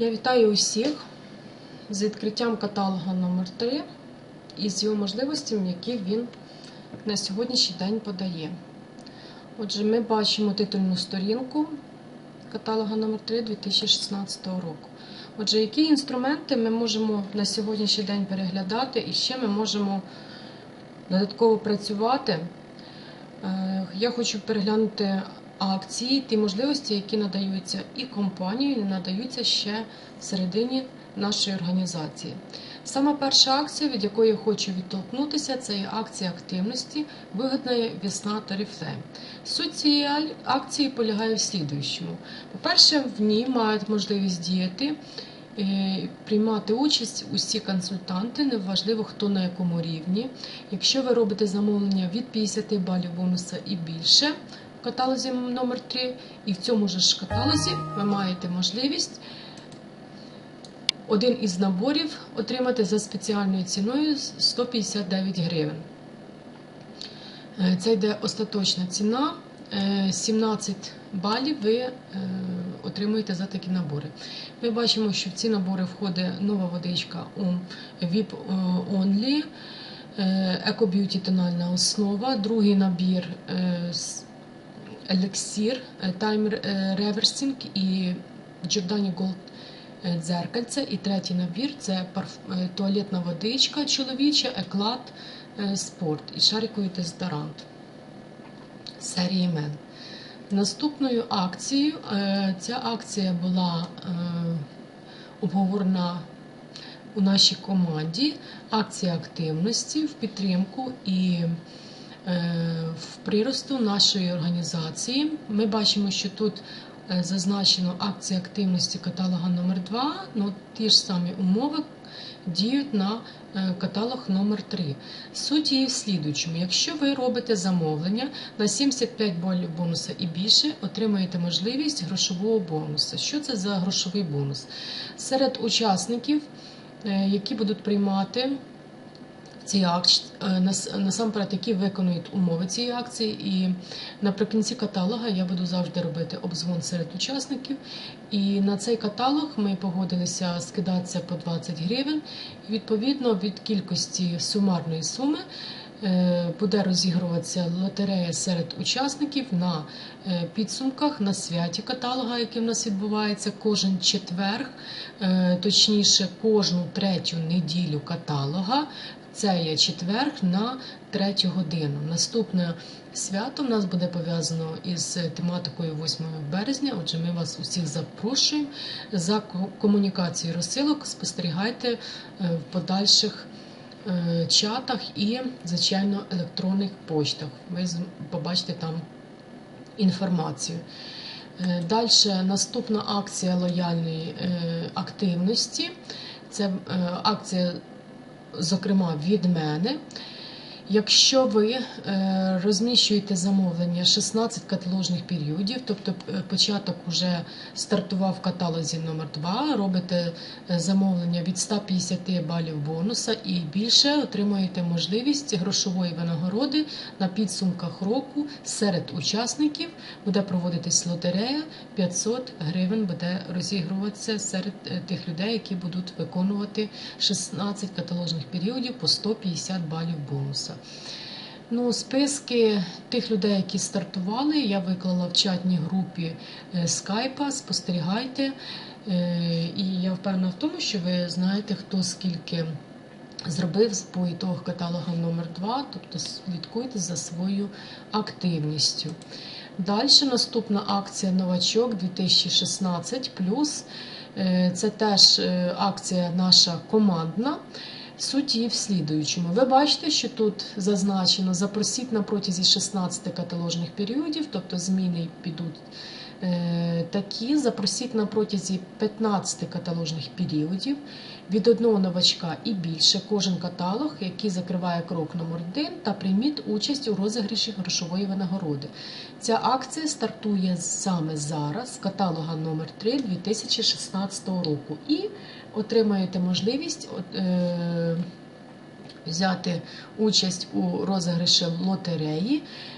Я вітаю усіх з відкриттям каталога номер 3 і з його можливостями, які він на сьогоднішній день подає. Отже, ми бачимо титульну сторінку каталога номер 3 2016 року. Отже, які інструменти ми можемо на сьогоднішній день переглядати і ще ми можемо додатково працювати. Е, Я хочу переглянути акції, ті можливості, які надаються і компанією, надаються ще всередині нашої організації. Саме перша акція, від якої я хочу відтолкнутися, це є акція активності, вигідна весна Тарифлейм. Суть цієї акції полягає в слідуючому. По-перше, в ній мають можливість діяти. е, Приймати участь усі консультанти, неважливо хто на якому рівні. Якщо ви робите замовлення від 50 балів бонуса і більше каталозі номер 3 і в цьому ж каталозі ви маєте можливість один із наборів отримати за спеціальною ціною 159 гривень. Е, Це йде остаточна ціна. Е, 17 балів ви е, отримуєте за такі набори. Ми бачимо, що в ці набори входить нова водичка VIP Only, Eco Beauty тональна основа, другий набір елексір, таймер реверсінг і Giordani Gold дзеркальце. І третій набір це туалетна водичка чоловіча, еклад спорт і шариковий дезодорант серії Мен. Наступною акцією ця акція була обговорена у нашій команді. Акція активності в підтримку і в приросту нашої організації. Ми бачимо, що тут зазначено акція активності каталога номер 2 ну ті ж самі умови діють на каталог номер 3 Суть її в слідуючому. Якщо ви робите замовлення на 75 балів бонуса і більше, отримаєте можливість грошового бонусу. Що це за грошовий бонус? Серед учасників, які будуть приймати ці акції, насамперед, які виконують умови цієї акції, і наприкінці каталога я буду завжди робити обзвон серед учасників. І на цей каталог ми погодилися скидатися по 20 гривень. І відповідно від кількості сумарної суми буде розігруватися лотерея серед учасників на підсумках на святі каталога, який в нас відбувається кожен четверг, точніше, кожну третю неділю каталога. Це є четверг на третю годину. Наступне свято в нас буде пов'язано із тематикою 8 березня. Отже, ми вас усіх запрошуємо за комунікацією розсилок. Спостерігайте в подальших чатах і, звичайно, електронних почтах. Ви побачите там інформацію. Далі наступна акція лояльної активності. Це акція зокрема від мене. Якщо ви розміщуєте замовлення 16 каталожних періодів, тобто початок вже стартував в каталозі номер 2 робите замовлення від 150 балів бонуса і більше отримуєте можливість грошової винагороди на підсумках року серед учасників буде проводитись лотерея 500 гривень буде розігруватися серед тих людей, які будуть виконувати 16 каталожних періодів по 150 балів бонуса. Ну, Списки тих людей, які стартували, я виклала в чатній групі скайпа. Спостерігайте. І я впевнена в тому, що ви знаєте, хто скільки зробив по ітогах каталога номер 2 тобто слідкуйте за своєю активністю. Далі наступна акція Новачок 2016. Це теж акція наша командна. Суть є в слідуючому. Ви бачите, що тут зазначено запросіть на протязі 16 каталожних періодів, тобто зміни підуть такі. Запросіть на протязі 15 каталожних періодів від одного новачка і більше кожен каталог, який закриває крок номер 1 та прийміть участь у розіграші грошової винагороди. Ця акція стартує саме зараз з каталога номер 3 2016 року. І отримаєте можливість е, взяти участь у розіграші лотереї Е,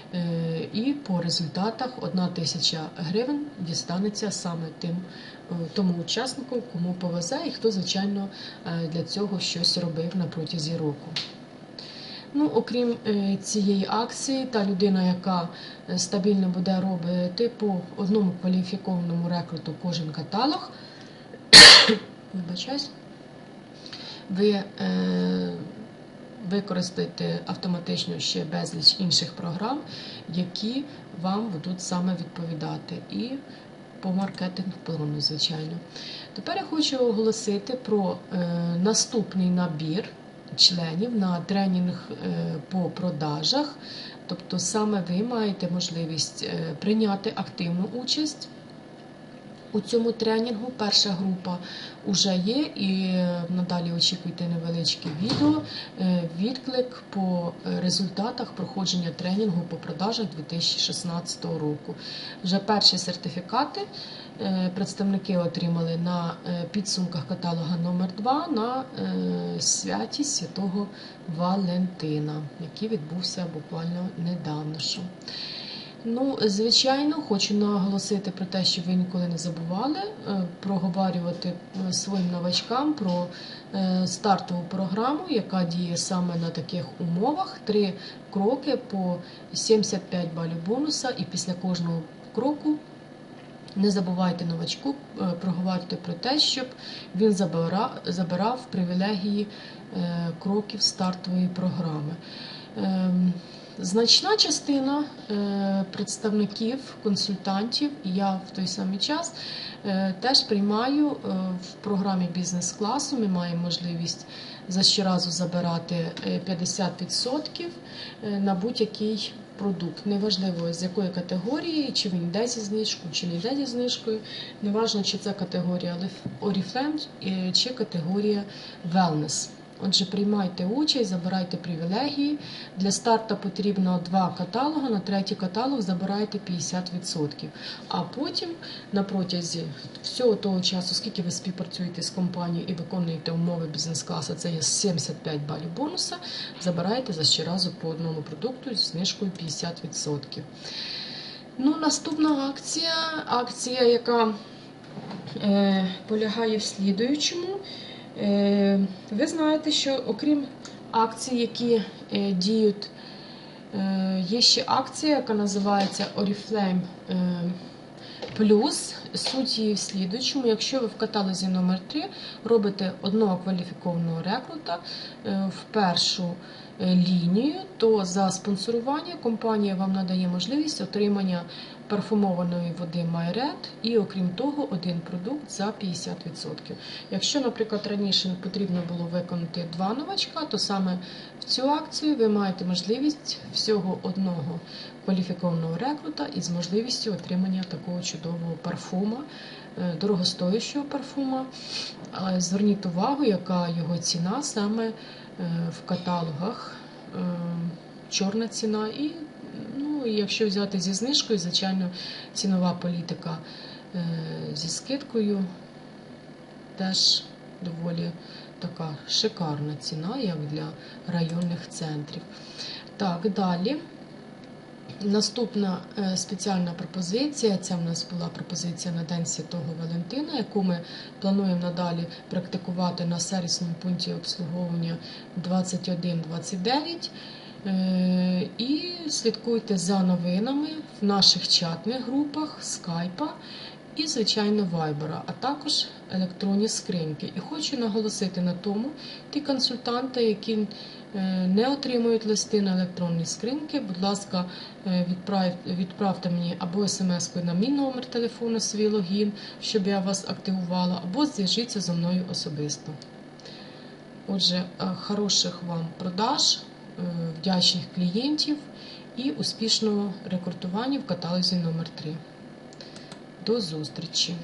І по результатах 1 тисяча гривень дістанеться саме тим е, тому учаснику, кому повезе, і хто, звичайно, е, для цього щось робив на протязі року. Ну, окрім е, цієї акції, та людина, яка е, стабільно буде робити по одному кваліфікованому рекруту кожен каталог, вибачаюсь, ви використаєте автоматично ще безліч інших програм, які вам будуть саме відповідати. І по маркетингу плану, звичайно. Тепер я хочу оголосити про е, наступний набір членів на тренінг е, по продажах. Тобто саме ви маєте можливість е, прийняти активну участь. У цьому тренінгу перша група вже є, і е, надалі очікуйте невеличке відео, е, відклик по е, результатах проходження тренінгу по продажах 2016 року. Вже перші сертифікати представники отримали на підсумках каталога номер 2 на святі Святого Валентина, який відбувся буквально недавно. що. Ну, звичайно, хочу наголосити про те, що ви ніколи не забували е, проговорювати е, своїм новачкам про е, стартову програму, яка діє саме на таких умовах. Три кроки по 75 балів бонуса, і після кожного кроку. Не забувайте новачку проговорити про те, щоб він забирав, забирав привілегії кроків стартової програми. Значна частина е, представників, консультантів, я в той самий час е, теж приймаю е, в програмі бізнес-класу. Ми маємо можливість за щоразу забирати 50% на будь-який продукт. Неважливо з якої категорії, чи він йде зі знижкою, чи не йде зі знижкою. Неважно, чи це категорія Oriflame, чи категорія Wellness. Отже, приймайте участь, забирайте привілегії. Для старту потрібно два каталоги, на третій каталог забирайте 50%. А потім на протязі всього того часу, скільки ви співпрацюєте з компанією і виконуєте умови бізнес-класу, це є 75 балів бонуса, забираєте за щоразу по одному продукту з знижкою 50%. Ну, Наступна акція, акція, яка е, полягає в слідуючому. Е, ви знаєте, що окрім акцій, які е, діють, е, є ще акція, яка називається Oriflame Plus. Суть її в слідуючому, якщо ви в каталозі номер 3 робите одного кваліфікованого рекрута в першу лінію, то за спонсорування компанія вам надає можливість отримання парфумованої води Майред і, окрім того, один продукт за 50%. Якщо, наприклад, раніше потрібно було виконати два новачка, то саме в цю акцію ви маєте можливість всього одного кваліфікованого рекрута із можливістю отримання такого чудового парфума, е, дорогостоящого парфума. Зверніть увагу, яка його ціна саме е, в каталогах. Е, чорна ціна і Ну, якщо взяти зі знижкою, звичайно, цінова політика е, зі скидкою теж доволі така шикарна ціна, як для районних центрів. Так, далі. Наступна е, спеціальна пропозиція це в нас була пропозиція на День Святого Валентина, яку ми плануємо надалі практикувати на сервісному пункті обслуговування 2129. Е, і слідкуйте за новинами в наших чатних групах, скайпа і, звичайно, вайбера, а також електронні скриньки. І хочу наголосити на тому, ті консультанти, які е, не отримують листи на електронні скриньки, будь ласка, е, відправте мені або смс-кою на мій номер телефону, свій логін, щоб я вас активувала, або зв'яжіться зі мною особисто. Отже, хороших вам продаж. Е, вдячних клієнтів і успішного рекордування в каталозі номер 3 До зустрічі!